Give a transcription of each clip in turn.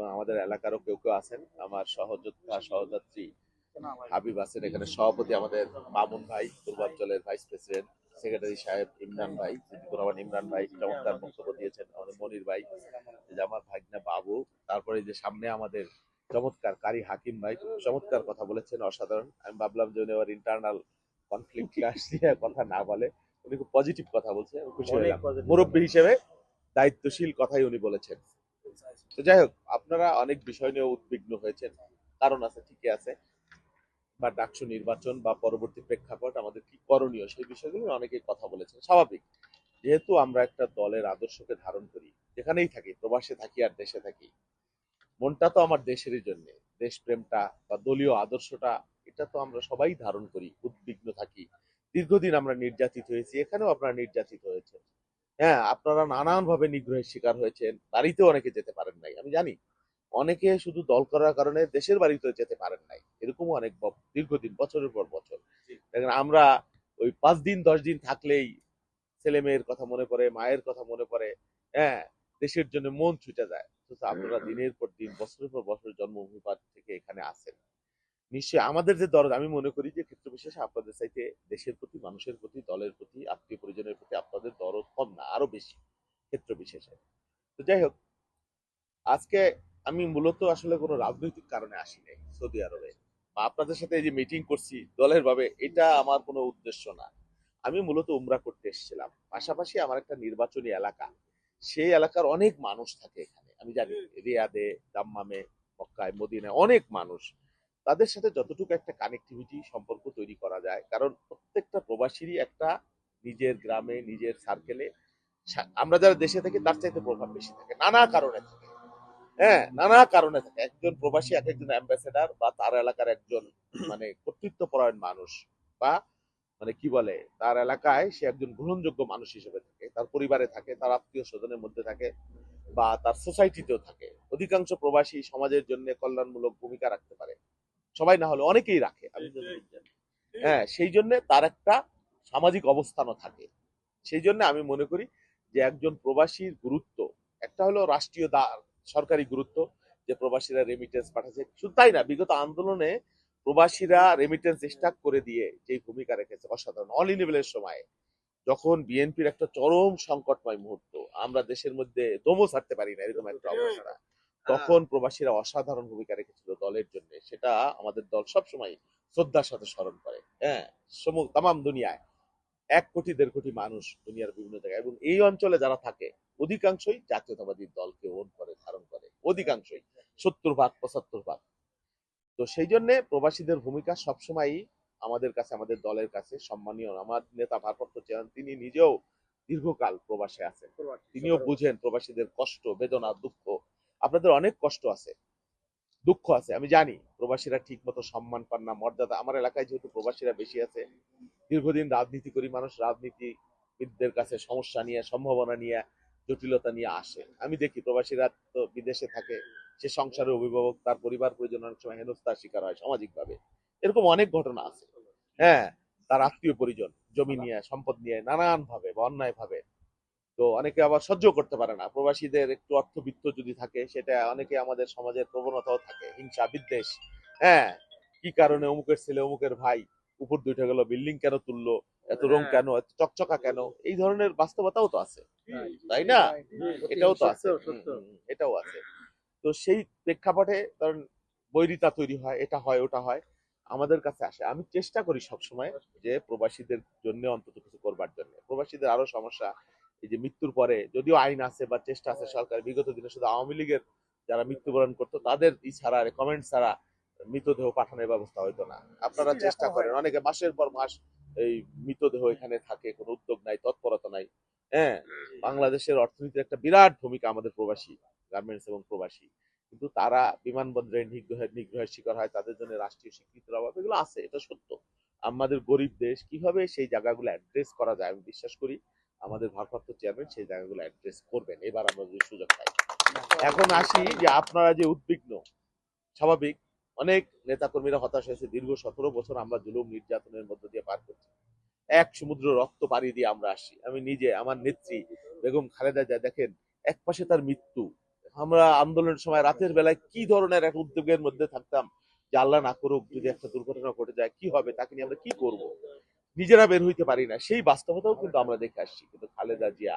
এবং আমাদের এলাকারও কেউ কেউ আছেন। আমার সহযোদ্ধা সহযাত্রী হাবিব আছেন এখানে। সভাপতি আমাদের মামুন ভাই পূর্বাঞ্চলের ভাইস প্রেসিডেন্ট সেক্রেটারি সাহেব ইমরান ভাই সিদ্দিকুর রহমান ইমরান ভাই চমৎকার বক্তব্য দিয়েছেন। আমাদের মনির ভাই যে আমার ভাগনা বাবু তারপরে যে সামনে আমাদের চমৎকার কারি হাকিম ভাই চমৎকার কথা বলেছেন অসাধারণ। আমি ভাবলাম যে উনি আবার ইন্টারনাল কনফ্লিক্ট ক্লাস নিয়ে কথা না বলে। উনি খুব পজিটিভ কথা বলছে আমি খুশি হলাম। মুরব্বী হিসেবে দায়িত্বশীল কথাই উনি বলেছেন। তো যাই হোক, আপনারা অনেক বিষয় নিয়ে উদ্বিগ্ন হয়েছেন। কারণ আছে, ঠিকই আছে। বা ডাকসু নির্বাচন বা পরবর্তী প্রেক্ষাপট আমাদের কি করণীয় সেই বিষয়গুলো অনেকেই কথা বলেছেন। স্বাভাবিক। যেহেতু আমরা একটা দলের আদর্শকে ধারণ করি, যেখানেই থাকি, প্রবাসে থাকি আর দেশে থাকি, মনটা তো আমার দেশেরই জন্য। দেশপ্রেমটা বা দলীয় আদর্শটা, এটা তো আমরা সবাই ধারণ করি, উদ্বিগ্ন থাকি। দীর্ঘদিন আমরা নির্যাতিত হয়েছি, এখানেও আপনারা নির্যাতিত হয়েছেন। হ্যাঁ আপনারা নানান ভাবে নিগ্রহের শিকার হয়েছেন। বাড়িতেও অনেকে যেতে পারেন নাই আমি জানি। অনেকে শুধু দল করার কারণে দেশের বাড়িতে যেতে পারেন নাই। এরকমও অনেক দীর্ঘদিন বছরের পর বছর। দেখেন আমরা ওই পাঁচ দিন দশ দিন থাকলেই ছেলে মেয়ের কথা মনে পড়ে মায়ের কথা মনে পড়ে হ্যাঁ দেশের জন্য মন ছুটে যায়। আপনারা দিনের পর দিন বছরের পর বছর জন্মভূমি থেকে এখানে আসেন। নিশ্চয়ই আমাদের যে দরদ, আমি মনে করি যে ক্ষেত্র বিশেষে আপনাদের চাইতে দেশের প্রতি, মানুষের প্রতি, দলের প্রতি, আত্মীয় পরিজনের প্রতি আপনাদের দরদ কম না, আরও বেশি ক্ষেত্র বিশেষে তো যাই হোক, আজকে আমি মূলত আসলে কোনো রাজনৈতিক কারণে আসি নাই সৌদি আরবে। বা আপনাদের সাথে এই যে মিটিং করছি দলের ভাবে, এটা আমার কোনো উদ্দেশ্য না। আমি মূলত উমরা করতে এসেছিলাম। পাশাপাশি আমার একটা নির্বাচনী এলাকা, সেই এলাকার অনেক মানুষ থাকে এখানে। আমি জানি, রিয়াদে, দাম্মামে, মক্কায়, মদিনায় অনেক মানুষ তাদের সাথে যতটুকু একটা কানেক্টিভিটি সম্পর্ক তৈরি করা যায়, কারণ প্রত্যেকটা প্রবাসীরই একটা নিজের গ্রামে, নিজের সার্কেলে আমরা যারা দেশে থাকি তার চাইতে প্রভাব বেশি থাকে। নানা কারণে থাকে। হ্যাঁ নানা কারণে থাকে। একজন প্রবাসী, এক একজন অ্যাম্বাসেডার বা তার এলাকার একজন মানে কর্তৃত্ব পরায়ণ মানুষ বা মানে কি বলে, তার এলাকায় সে একজন গ্রহণযোগ্য মানুষ হিসেবে থাকে, তার পরিবারে থাকে, তার আত্মীয় স্বজনের মধ্যে থাকে বা তার সোসাইটিতেও থাকে। অধিকাংশ প্রবাসী সমাজের জন্য কল্যাণমূলক ভূমিকা রাখতে পারে। সবাই না হলে অনেকেই রাখে আমি হ্যাঁ সেই জন্য তার একটা সামাজিক অবস্থানও থাকে। সেই জন্য আমি মনে করি যে একজন প্রবাসীর গুরুত্ব একটা হলো রাষ্ট্রীয় সরকারি গুরুত্ব যে প্রবাসীরা রেমিটেন্স পাঠাচ্ছে। শুধু তাই না বিগত আন্দোলনে প্রবাসীরা রেমিটেন্স স্টাক করে দিয়ে যে ভূমিকা রেখেছে অসাধারণ। অল ইলেভেলের সময় যখন বিএনপির একটা চরম সংকটময় মুহূর্ত আমরা দেশের মধ্যে দমও ছাড়তে পারি না এরকম একটা অবস্থা। তখন প্রবাসীরা অসাধারণ ভূমিকা রেখেছিল দলের জন্য। সেটা আমাদের দল সবসময় শ্রদ্ধার সাথে স্মরণ করে। হ্যাঁ সমু তাম দুনিয়ায় এক কোটি দেড় কোটি মানুষ দুনিয়ার বিভিন্ন জায়গায়। এবং এই অঞ্চলে যারা থাকে অধিকাংশই জাতীয়তাবাদী দলকে ওন করে ধারণ করে। অধিকাংশই। সত্তর ভাগ পঁচাত্তর ভাগ তো সেই জন্যে প্রবাসীদের ভূমিকা সবসময়ই আমাদের কাছে আমাদের দলের কাছে সম্মানীয়। আমার নেতা ভারপ্রাপ্ত চেয়ারম্যান তিনি নিজেও দীর্ঘকাল প্রবাসে আছেন। তিনিও বুঝেন প্রবাসীদের কষ্ট বেদনা দুঃখ আপনাদের অনেক কষ্ট আছে দুঃখ আছে আমি জানি। প্রবাসীরা ঠিক মতো সম্মান পান না মর্যাদা। আমার এলাকায় যেহেতু প্রবাসীরা বেশি আছে দীর্ঘদিন রাজনীতি করি মানুষ রাজনীতিবিদদের কাছে সমস্যা নিয়ে সম্ভাবনা নিয়ে জটিলতা নিয়ে আসে। আমি দেখি প্রবাসীরা তো বিদেশে থাকে সে সংসারের অভিভাবক তার পরিবার পরিজন অনেক সময় হেনস্থার শিকার হয় সামাজিকভাবে। এরকম অনেক ঘটনা আছে। হ্যাঁ তার আত্মীয় পরিজন জমি নিয়ে সম্পদ নিয়ে নানান ভাবে বা অন্যায় ভাবে তো অনেকে আবার সহ্য করতে পারে না। প্রবাসীদের একটু অর্থবিত্ত যদি থাকে সেটা অনেকে আমাদের সমাজের প্রবণতাও থাকে। হিংসা বিদ্বেষ হ্যাঁ? কি কারণে অমুকের ছেলে অমুকের ভাই? উপর দুইটা গেল বিল্ডিং কেন তুললো? এত রং কেন? এত চকচকা কেন? এই ধরনের বাস্তবতাও তো আছে। তাই না? এটাও তো আছে। এটাও আছে। তো সেই প্রেক্ষাপটে ধরেন বৈরিতা তৈরি হয় এটা হয় ওটা হয় আমাদের কাছে আসে। আমি চেষ্টা করি সবসময় যে প্রবাসীদের জন্য অন্তত কিছু করবার জন্য। প্রবাসীদের আরও সমস্যা এই যে মৃত্যুর পরে যদিও আইন আছে বা চেষ্টা আছে সরকার বিগত দিনে শুধু আওয়ামী লীগের যারা মৃত্যুবরণ করতো তাদের ই ছাড়া রেকমেন্ড ছাড়া মৃতদেহ পাঠানোর ব্যবস্থা হইতো না। আপনারা চেষ্টা করেন। অনেকে মাসের পর মাস এই মৃতদেহ এখানে থাকে কোনো উদ্যোগ নাই তৎপরতা নাই। হ্যাঁ বাংলাদেশের অর্থনীতির একটা বিরাট ভূমিকা আমাদের প্রবাসী গার্মেন্টস এবং প্রবাসী। কিন্তু তারা বিমানবন্দরে নিগ্রহের নিগ্রহের শিকার হয় তাদের জন্য রাষ্ট্রীয় স্বীকৃতির অভাব এগুলো আছে এটা সত্য। আমাদের গরিব দেশ কীভাবে সেই জায়গাগুলো অ্যাড্রেস করা যায়? আমি বিশ্বাস করি আমাদের ভারপ্রাপ্ত চেয়ারম্যান সেই জায়গাগুলো অ্যাড্রেস করবেন। এবার আমরা যদি সুযোগ পাই। এখন আসি যে আপনারা যে উদ্বিগ্ন স্বাভাবিক অনেক নেতাকর্মীরা হতাশ হয়েছে। দীর্ঘ সতেরো বছর আমরা জুলুম নির্যাতনের মধ্য দিয়ে পার করছি। এক সমুদ্র রক্ত পাড়ি দিয়ে আমরা আসি। আমি নিজে আমার নেত্রী বেগম খালেদা যা দেখেন এক পাশে তার মৃত্যু। আমরা আন্দোলনের সময় রাতের বেলায় কি ধরনের এক উদ্যোগের মধ্যে থাকতাম যে আল্লাহ না করুক যদি একটা দুর্ঘটনা ঘটে যায় কি হবে তাকে নিয়ে আমরা কি করব? নিজেরা বের হইতে পারি না। সেই বাস্তবতাও কিন্তু আমরা দেখে আসছি। কিন্তু খালেদা জিয়া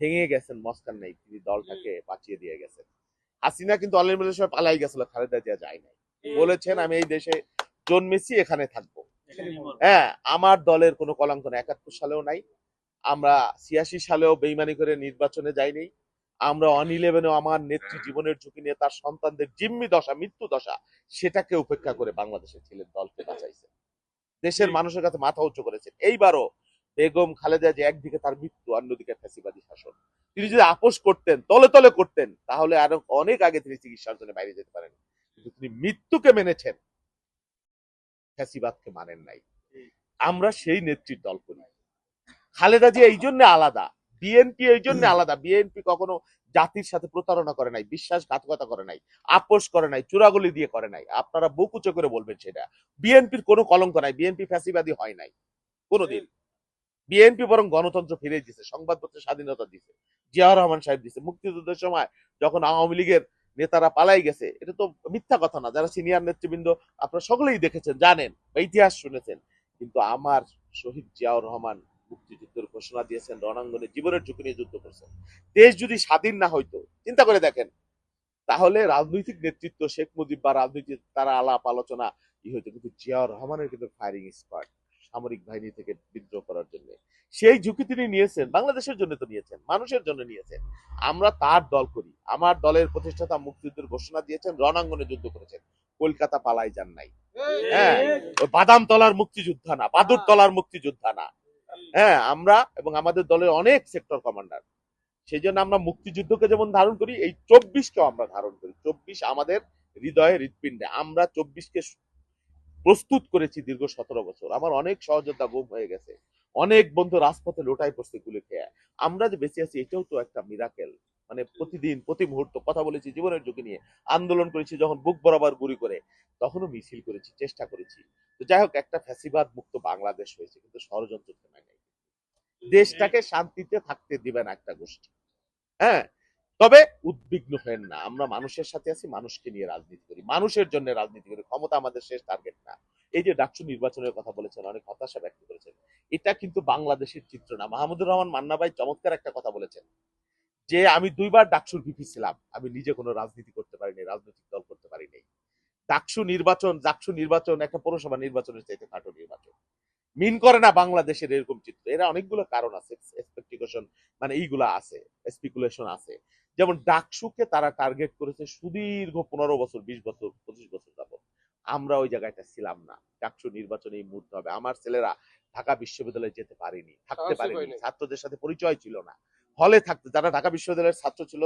ভেঙে গেছেন মস্কান নেই। তিনি দলটাকে বাঁচিয়ে দিয়ে গেছেন। হাসিনা কিন্তু অনলাইন সময় পালাই গেছিল খালেদা জিয়া যায় নাই। বলেছেন আমি এই দেশে জন্মেছি এখানে থাকব। হ্যাঁ আমার দলের কোনো কলঙ্ক না একাত্তর সালেও নাই। আমরা ছিয়াশি সালেও বেইমানি করে নির্বাচনে যাইনি। আমরা অন ইলেভেনেও আমার নেত্রী জীবনের ঝুঁকি নিয়ে তার সন্তানদের জিম্মি দশা মৃত্যু দশা সেটাকে উপেক্ষা করে বাংলাদেশের ছেলের দলকে বাঁচাইছে। দেশের মানুষের কাছে মাথা উঁচু করেছেন। এইবারও বেগম খালেদা যে একদিকে তার মৃত্যু অন্যদিকে ফ্যাসিবাদী শাসন। তিনি যদি আপোষ করতেন তলে তলে করতেন তাহলে আরও অনেক আগে তিনি চিকিৎসার জন্য বাইরে যেতে পারেন। কিন্তু তিনি মৃত্যুকে মেনেছেন ফ্যাসিবাদকে মানেন নাই। আমরা সেই নেত্রীর দল করি। খালেদা জি এই জন্য আলাদা বিএনপি এই জন্য আলাদা। বিএনপি কখনো জাতির সাথে প্রতারণা করে নাই, বিশ্বাসঘাতকতা করে নাই, আপোষ করে নাই, চূড়াগুলি দিয়ে করে নাই। আপনারা বুক উঁচু করে বলবেন সেটা। বিএনপির কোনো কলঙ্ক নাই, বিএনপি ফ্যাসিবাদী হয় নাই, কোনোদিন। বিএনপি বরং গণতন্ত্র ফিরে দিছে সংবাদপত্রের স্বাধীনতা দিছে, জিয়াউর রহমান সাহেব দিছে। মুক্তিযুদ্ধের সময় যখন আওয়ামী লীগের নেতারা পালাই গেছে, এটা তো মিথ্যা কথা না, যারা সিনিয়র নেতৃবৃন্দ আপনারা সকলেই দেখেছেন, জানেন ইতিহাস শুনেছেন। কিন্তু আমার শহীদ জিয়াউর রহমান মুক্তিযুদ্ধের ঘোষণা দিয়েছেন, রণাঙ্গনে জীবনের ঝুঁকি নিয়ে যুদ্ধ করছেন। দেশ যদি স্বাধীন না হইতো, চিন্তা করে দেখেন, তাহলে রাজনৈতিক নেতৃত্ব শেখ মুজিব বা রাজনৈতিক তারা আলাপ আলোচনা, ই হইতো কিন্তু জিয়াউর রহমানের কিন্তু ফায়ারিং স্কোয়াড সামরিক বাহিনী থেকে বিদ্রোহ করার জন্য। সেই ঝুঁকি তিনি নিয়েছেন, বাংলাদেশের জন্য তো নিয়েছেন, মানুষের জন্য নিয়েছেন। আমরা তার দল করি, আমার দলের প্রতিষ্ঠাতা মুক্তিযুদ্ধের ঘোষণা দিয়েছেন, রণাঙ্গনে যুদ্ধ করেছেন। কলকাতা পালাই যান নাই। হ্যাঁ বাদাম তলার মুক্তিযোদ্ধা না বাদুর তলার মুক্তিযোদ্ধা না। হ্যাঁ আমরা এবং আমাদের দলের অনেক সেক্টর কমান্ডার সেই জন্য আমরা মুক্তিযুদ্ধকে যেমন ধারণ করি, এই চব্বিশকেও আমরা ধারণ করি। চব্বিশ আমাদের হৃদয়ে হৃৎপিণ্ডে। আমরা চব্বিশকে প্রস্তুত করেছি দীর্ঘ সতেরো বছর। আমার অনেক সহযোদ্ধা গুম হয়ে গেছে। অনেক বন্ধু রাজপথে লোটাই পড়ছে গুলি খেয়ে। আমরা যে বেঁচে আছি, এটাও তো একটা মিরাকেল মানে প্রতিদিন, প্রতি মুহূর্ত কথা বলেছি, জীবনের ঝুঁকি নিয়ে আন্দোলন করেছি, যখন বুক বরাবর গুলি করে, তখনও মিছিল করেছি, চেষ্টা করেছি। তো যাই হোক, একটা ফ্যাসিবাদ মুক্ত বাংলাদেশ হয়েছে, কিন্তু ষড়যন্ত্র দেশটাকে শান্তিতে থাকতে দিবে না একটা গোষ্ঠী। হ্যাঁ? তবে উদ্বিগ্ন হেন না। আমরা মানুষের সাথে আছি মানুষকে নিয়ে রাজনীতি করি। মানুষের জন্য রাজনীতি করি। ক্ষমতা আমাদের শেষ টার্গেট না। এই যে ডাকসু নির্বাচনের কথা বলেছেন অনেক হতাশা ব্যক্ত করেছেন। এটা কিন্তু বাংলাদেশের চিত্র না। মাহমুদুর রহমান মান্না ভাই চমৎকার একটা কথা বলেছেন। যে আমি দুইবার ডাকসুর ভিপি ছিলাম। আমি নিজে কোনো রাজনীতি করতে পারিনি রাজনৈতিক দল করতে পারিনি। ডাকসু নির্বাচন ডাকসু নির্বাচন একটা পৌরসভা নির্বাচনের চাইতে খাটো নির্বাচন। মিন করে না বাংলাদেশের এরকম চিত্র। এরা অনেকগুলো কারণ আছে এক্সপেকটেশন মানে এইগুলা আছে স্পেকুলেশন আছে। যেমন ডাকসুকে তারা টার্গেট করেছে সুদীর্ঘ পনেরো বছর বিশ বছর পঁচিশ বছর যাবত আমরা ওই জায়গাটা ছিলাম না। ডাকসু নির্বাচনে এই মুহূর্তে হবে। আমার ছেলেরা ঢাকা বিশ্ববিদ্যালয়ে যেতে পারেনি থাকতে পারেনি। ছাত্রদের সাথে পরিচয় ছিল না। হলে থাকতে যারা ঢাকা বিশ্ববিদ্যালয়ের ছাত্র ছিল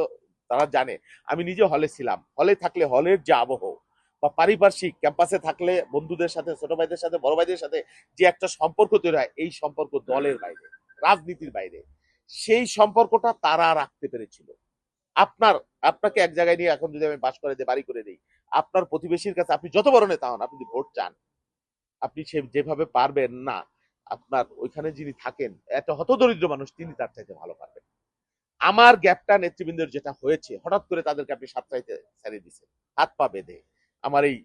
তারা জানে আমি নিজে হলে ছিলাম। হলে থাকলে হলের যে আবহ বা পারিপার্শ্বিক ক্যাম্পাসে থাকলে বন্ধুদের সাথে ছোট ভাইদের সাথে বড় ভাইদের সাথে যে একটা সম্পর্ক তৈরি হয় এই সম্পর্ক দলের বাইরে রাজনীতির বাইরে সেই সম্পর্কটা তারা রাখতে পেরেছিল। আপনার আপনাকে এক জায়গায় নিয়ে এখন যদি আমি বাস করে দিই বাড়ি করে দিই আপনার প্রতিবেশীর কাছে আপনি যত বড় নেতা হন আপনি ভোট চান আপনি সে যেভাবে পারবেন না আপনার ওইখানে যিনি থাকেন একটা হতদরিদ্র মানুষ তিনি তার চাইতে ভালো পারবেন। আমার গ্যাপটা নেতৃবৃন্দের যেটা হয়েছে হঠাৎ করে তাদেরকে আপনি সাতটাইতে ছেড়ে দিচ্ছেন হাত পা বেঁধে। আমার এই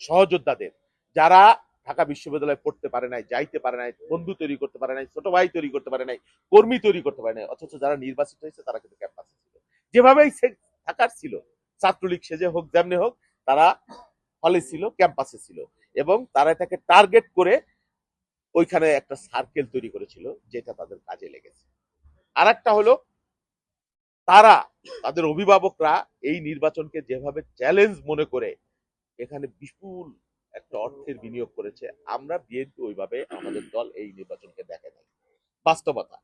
সহযোদ্ধাদের, যারা ঢাকা বিশ্ববিদ্যালয়ে পড়তে পারে নাই, যাইতে পারে নাই, বন্ধু তৈরি করতে পারে নাই, ছোট ভাই তৈরি করতে পারে নাই, কর্মী তৈরি করতে পারে নাই, অথচ যারা নির্বাচিত হয়েছে তারা কিন্তু ক্যাম্পাসে ছিল। যেভাবেই সে থাকার ছিল, ছাত্রলীগ সেজে হোক, যেমনি হোক, তারা হলে ছিল, ক্যাম্পাসে ছিল এবং তারা এটাকে টার্গেট করে ওইখানে একটা সার্কেল তৈরি করেছিল, যেটা তাদের কাজে লেগেছে। আর একটা হলো, তারা, তাদের অভিভাবকরা এই নির্বাচনকে যেভাবে চ্যালেঞ্জ মনে করে এখানে বিপুল একটা অর্থের বিনিয়োগ করেছে। আমরা বিএনপি ওইভাবে আমাদের দল এই নির্বাচনকে দেখে নাই। বাস্তবতা।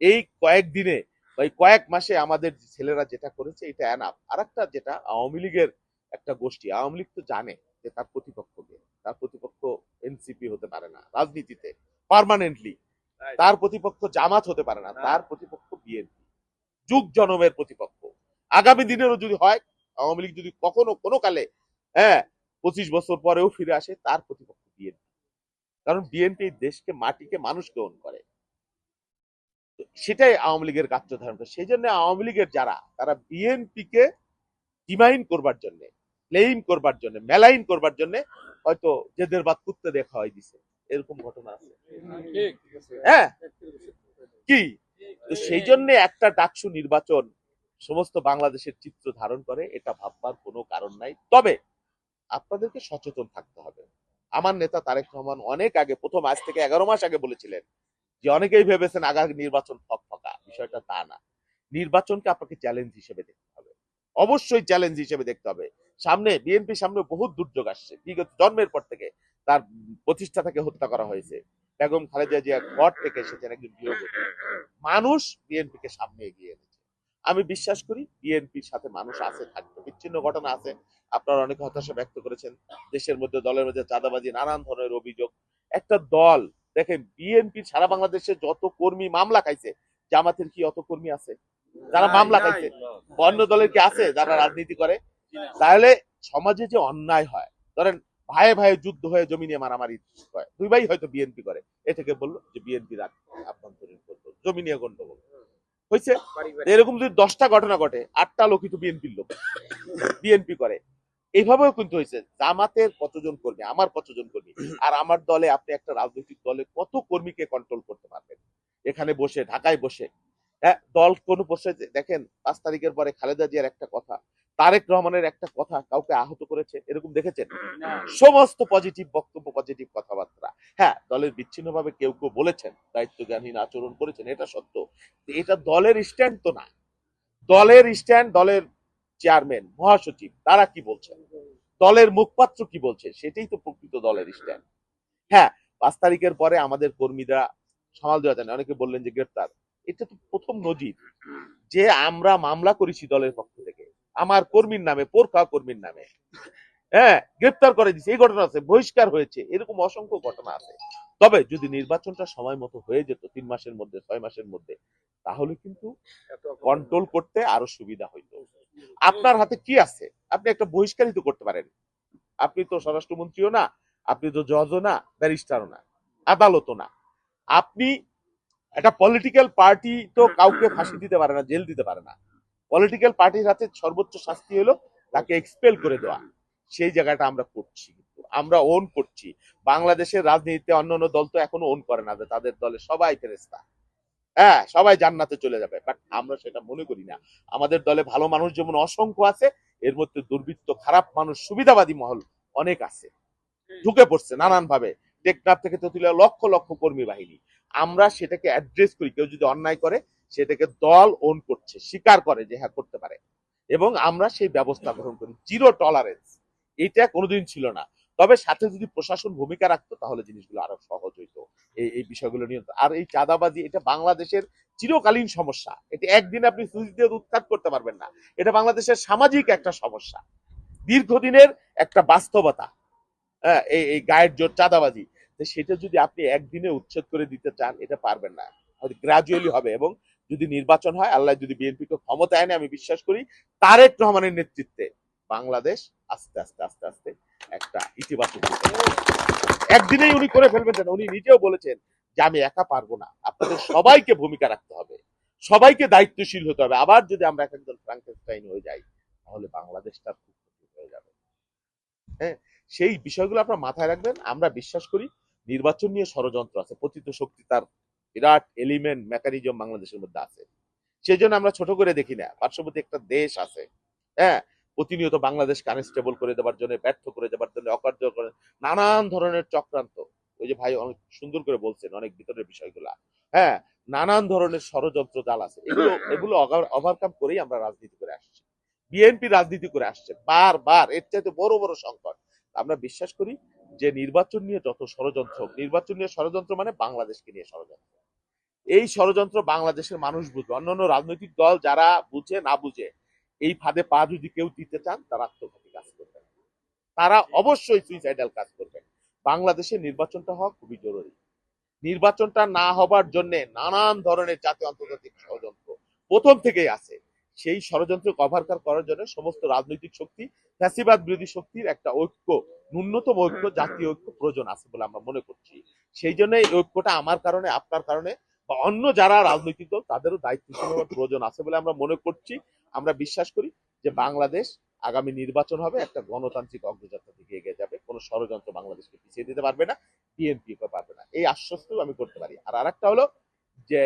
এই কয়েকদিনে বা কয়েক মাসে আমাদের ছেলেরা যেটা করেছে এটা অ্যানাপ আর একটা যেটা আওয়ামী লীগের একটা গোষ্ঠী আওয়ামী লীগ তো জানে যে তার প্রতিপক্ষকে তার প্রতিপক্ষ এনসিপি হতে পারে না রাজনীতিতে পারমানেন্টলি তার প্রতিপক্ষ জামাত হতে পারে না তার প্রতিপক্ষ বিএনপি যুগ জনমের প্রতিপক্ষ। আগামী দিনেরও যদি হয় আওয়ামী লীগ যদি কখনো কোনো কালে হ্যাঁ পঁচিশ বছর পরেও ফিরে আসে তার প্রতিপক্ষ বিএনপি কারণ বিএনপি দেশকে, মাটিকে, মানুষকে ওন করে। সেটাই আওয়ামী লীগের গাত্র ধারণ করে সেই জন্য আওয়ামী লীগের যারা, তারা বিএনপিকে ডিমাইন করবার জন্য ক্লেইম করবার জন্য মেলাইন করবার জন্য হয়তো যেদের বাদ কুত্তে দেখা হয় দিছে। এরকম ঘটনা আছে। হ্যাঁ কি? তো সেই জন্য একটা ডাকসু নির্বাচন সমস্ত বাংলাদেশের চিত্র ধারণ করে, এটা ভাববার কোনো কারণ নাই। তবে আপনাদেরকে সচেতন থাকতে হবে। আমার নেতা তারেক রহমান অনেক আগে, প্রথম আজ থেকে এগারো মাস আগে বলেছিলেন যে অনেকেই ভেবেছেন আগামী নির্বাচন ফকফকা বিষয়টা তা না। নির্বাচনকে আপনাকে চ্যালেঞ্জ হিসেবে দেখতে হবে। অবশ্যই চ্যালেঞ্জ হিসেবে দেখতে হবে। সামনে বিএনপির সামনে বহুত দুর্যোগ আসছে। বিগত জন্মের পর থেকে তার প্রতিষ্ঠা থেকে হত্যা করা হয়েছে। বেগম খালেদা জিয়া ঘর থেকে এসেছেন একজন গৃহবধূ। মানুষ বিএনপিকে সামনে এগিয়ে এনেছে। আমি বিশ্বাস করি বিএনপির সাথে মানুষ আছে, থাকবে। বিচ্ছিন্ন ঘটনা আছে। আপনারা অনেক হতাশা ব্যক্ত করেছেন। দেশের মধ্যে দলের মধ্যে চাঁদাবাজি নানান ধরনের অভিযোগ। একটা দল দেখেন বিএনপি সারা বাংলাদেশে যত কর্মী মামলা খাইছে জামাতের কি অত কর্মী আছে? যারা মামলা খাইছে। অন্য দলের কি আছে যারা রাজনীতি করে? তাহলে সমাজে যে অন্যায় হয় ধরেন ভাইয়ে ভাইয়ে যুদ্ধ হয়ে জমি নিয়ে মারামারি হয় দুই ভাই হয়তো বিএনপি করে। এ থেকে বলল যে বিএনপি আভ্যন্তরীণ গন্ডগোল, জমি নিয়ে গন্ডগোল। হয়েছে এরকম যদি দশটা ঘটনা ঘটে আটটা লোকই তো বিএনপির লোক। বিএনপি করে। এইভাবেও কিন্তু হয়েছে জামাতের কতজন কর্মী আমার কতজন কর্মী আর আমার দলে আপনি একটা রাজনৈতিক দলে কত কর্মীকে কন্ট্রোল করতে পারবেন? এখানে বসে ঢাকায় বসে। হ্যাঁ দল কোন বসে দেখেন পাঁচ তারিখের পরে খালেদা জিয়ার একটা কথা তারেক রহমানের একটা কথা কাউকে আহত করেছে এরকম দেখেছেন? সমস্ত পজিটিভ বক্তব্য পজিটিভ কথাবার্তা। হ্যাঁ দলের বিচ্ছিন্নভাবে কেউ কেউ বলেছেন দায়িত্ব দায়িত্বজ্ঞানহীন আচরণ করেছেন এটা সত্য। এটা দলের স্ট্যান্ড তো না। দলের স্ট্যান্ড দলের চেয়ারম্যান মহাসচিব তারা কি বলছেন দলের মুখপাত্র কি বলছে? সেটাই তো প্রকৃত দলের স্ট্যান্ড হ্যাঁ পাঁচ তারিখের পরে আমাদের কর্মীরা সামাল দেওয়া যায় অনেকে বললেন যে গ্রেপ্তার। এটা তো প্রথম নজির যে আমরা মামলা করেছি দলের পক্ষ থেকে। আমার কর্মীর নামে পোরখা কর্মীর নামে। হ্যাঁ গ্রেপ্তার করে দিচ্ছে এই ঘটনা আছে বহিষ্কার হয়েছে। এরকম অসংখ্য ঘটনা আছে। তবে যদি নির্বাচনটা সময় মতো হয়ে যেত তিন মাসের মধ্যে ছয় মাসের মধ্যে তাহলে কিন্তু কন্ট্রোল করতে আরও সুবিধা হইতো। আপনার হাতে কি আছে? আপনি একটা বহিষ্কারিত করতে পারেন। আপনি তো স্বরাষ্ট্রমন্ত্রীও না, আপনি তো জজও না, ব্যারিস্টারও না, আদালতও না। আপনি একটা পলিটিক্যাল পার্টি তো কাউকে ফাঁসি দিতে পারে না, জেল দিতে পারে না। পলিটিক্যাল পার্টির হাতে সর্বোচ্চ শাস্তি হলো তাকে এক্সপেল করে দেওয়া। সেই জায়গাটা আমরা করছি আমরা ওন করছি। বাংলাদেশের রাজনীতিতে অন্য অন্য দল তো এখনও ওন করে না, তাদের দলে সবাই ফেরেস্তা হ্যাঁ সবাই জান্নাতে চলে যাবে। বাট আমরা সেটা মনে করি না। আমাদের দলে ভালো মানুষ যেমন অসংখ্য আছে, এর মধ্যে দুর্বৃত্ত, খারাপ মানুষ, সুবিধাবাদী মহল অনেক আছে। ঢুকে পড়ছে নানান ভাবে টেকনাফ থেকে তেতুলিয়া লক্ষ লক্ষ কর্মী বাহিনী। আমরা সেটাকে অ্যাড্রেস করি। কেউ যদি অন্যায় করে, সেটাকে দল ওন করছে, স্বীকার করে যে হ্যাঁ করতে পারে। এবং আমরা সেই ব্যবস্থা গ্রহণ করি। জিরো টলারেন্স এটা কোনোদিন ছিল না। তবে সাথে যদি প্রশাসন ভূমিকা রাখতো তাহলে জিনিসগুলো আরও সহজ হইতো। এই এই বিষয়গুলো নিয়ে। আর এই চাঁদাবাজি এটা বাংলাদেশের চিরকালীন সমস্যা। এটা একদিন আপনি সুইচ উৎখাত করতে পারবেন না। এটা বাংলাদেশের সামাজিক একটা সমস্যা। দীর্ঘদিনের একটা বাস্তবতা হ্যাঁ, এই এই গায়ের জোর চাঁদাবাজি। সেটা যদি আপনি একদিনে উচ্ছেদ করে দিতে চান এটা পারবেন না। হয়তো গ্রাজুয়ালি হবে এবং যদি নির্বাচন হয় আল্লাহ যদি বিএনপিকে ক্ষমতা আনে আমি বিশ্বাস করি তারেক রহমানের নেতৃত্বে বাংলাদেশ আস্তে আস্তে আস্তে আস্তে একটা ইতিবাচক একদিনেই উনি করে ফেলবেন উনি নিজেও বলেছেন যে আমি একা পারব না। আপনাদের সবাইকে ভূমিকা রাখতে হবে। সবাইকে দায়িত্বশীল হতে হবে। আবার যদি আমরা এক একজন ফ্রাঙ্কেনস্টাইন হয়ে যাই, তাহলে বাংলাদেশটা খুব ক্ষতি হয়ে যাবে। হ্যাঁ সেই বিষয়গুলো আপনারা মাথায় রাখবেন। আমরা বিশ্বাস করি নির্বাচন নিয়ে ষড়যন্ত্র আছে। পতিত শক্তি তার বিরাট এলিমেন্ট মেকানিজম বাংলাদেশের মধ্যে আছে। সেই জন্য আমরা ছোট করে দেখি না। পার্শ্ববর্তী একটা দেশ আছে। হ্যাঁ প্রতিনিয়ত বাংলাদেশ আনস্টেবল করে দেওয়ার জন্য, ব্যর্থ করে দেওয়ার জন্য অকার্য করে নানান ধরনের চক্রান্ত। ওই যে ভাই অনেক সুন্দর করে বলছেন, অনেক ভিতরের বিষয়গুলা। হ্যাঁ নানান ধরনের ষড়যন্ত্র জাল আছে। এগুলো এগুলো ওভারকাম করেই আমরা রাজনীতি করে আসছি। বিএনপি রাজনীতি করে আসছে, বারবার। এর চাইতে বড় বড় সংকট। আমরা বিশ্বাস করি যে নির্বাচন নিয়ে যত ষড়যন্ত্র নির্বাচন নিয়ে ষড়যন্ত্র মানে বাংলাদেশকে নিয়ে ষড়যন্ত্র। এই ষড়যন্ত্র বাংলাদেশের মানুষ বুঝবে। অন্যান্য রাজনৈতিক দল যারা বুঝে, না বুঝে এই ফাঁদে পা যদি কেউ দিতে চান, তারা আত্মঘাতী কাজ করবেন। তারা অবশ্যই সুইসাইডাল কাজ করবেন। বাংলাদেশে নির্বাচনটা হওয়া খুবই জরুরি। নির্বাচনটা না হবার জন্য নানান ধরনের জাতীয় আন্তর্জাতিক ষড়যন্ত্র প্রথম থেকেই আছে। সেই ষড়যন্ত্র কভার করার জন্য সমস্ত রাজনৈতিক শক্তি, ফ্যাসিবাদ বিরোধী শক্তির একটা ঐক্য, ন্যূনতম ঐক্য, জাতীয় ঐক্য প্রয়োজন আছে বলে আমরা মনে করছি। সেই জন্য এই ঐক্যটা আমার কারণে, আপনার কারণে বা অন্য যারা রাজনৈতিক দল, তাদেরও দায়িত্বশীল হওয়ার প্রয়োজন আছে বলে আমরা মনে করছি। আমরা বিশ্বাস করি যে বাংলাদেশ আগামী নির্বাচন হবে, একটা গণতান্ত্রিক অগ্রযাত্রা দিকে এগিয়ে যাবে। কোনো ষড়যন্ত্র বাংলাদেশকে পিছিয়ে দিতে পারবে না, বিএনপি পারবে না। এই আশ্বস্তও আমি করতে পারি। আর আরেকটা হলো যে,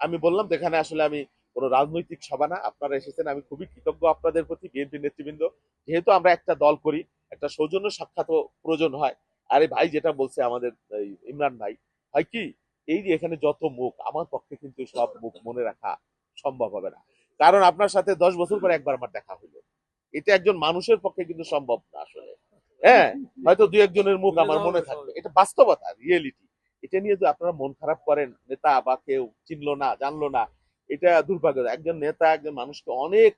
আমি বললাম যেখানে আসলে আমি কোনো রাজনৈতিক সভা না। আপনারা এসেছেন, আমি খুবই কৃতজ্ঞ আপনাদের প্রতি, বিএনপি নেতৃবৃন্দ। যেহেতু আমরা একটা দল করি, একটা সৌজন্য সাক্ষাৎ প্রয়োজন হয়। আরে ভাই, যেটা বলছে আমাদের ইমরান ভাই, হয় কি? এই যে এখানে যত মুখ, আমার পক্ষে কিন্তু সব মুখ মনে রাখা সম্ভব হবে না। কারণ আপনার সাথে দশ বছর পরে একবার আমার দেখা হইল এটা একজন মানুষের পক্ষে কিন্তু সম্ভব না আসলে। হ্যাঁ হয়তো দু একজনের মুখ আমার মনে থাকবে। এটা বাস্তবতা রিয়েলিটি এটা নিয়ে যদি আপনারা মন খারাপ করেন, নেতা বা কেউ চিনলো না, জানলো না, এটা দুর্ভাগ্য একজন নেতা, একজন মানুষকে অনেক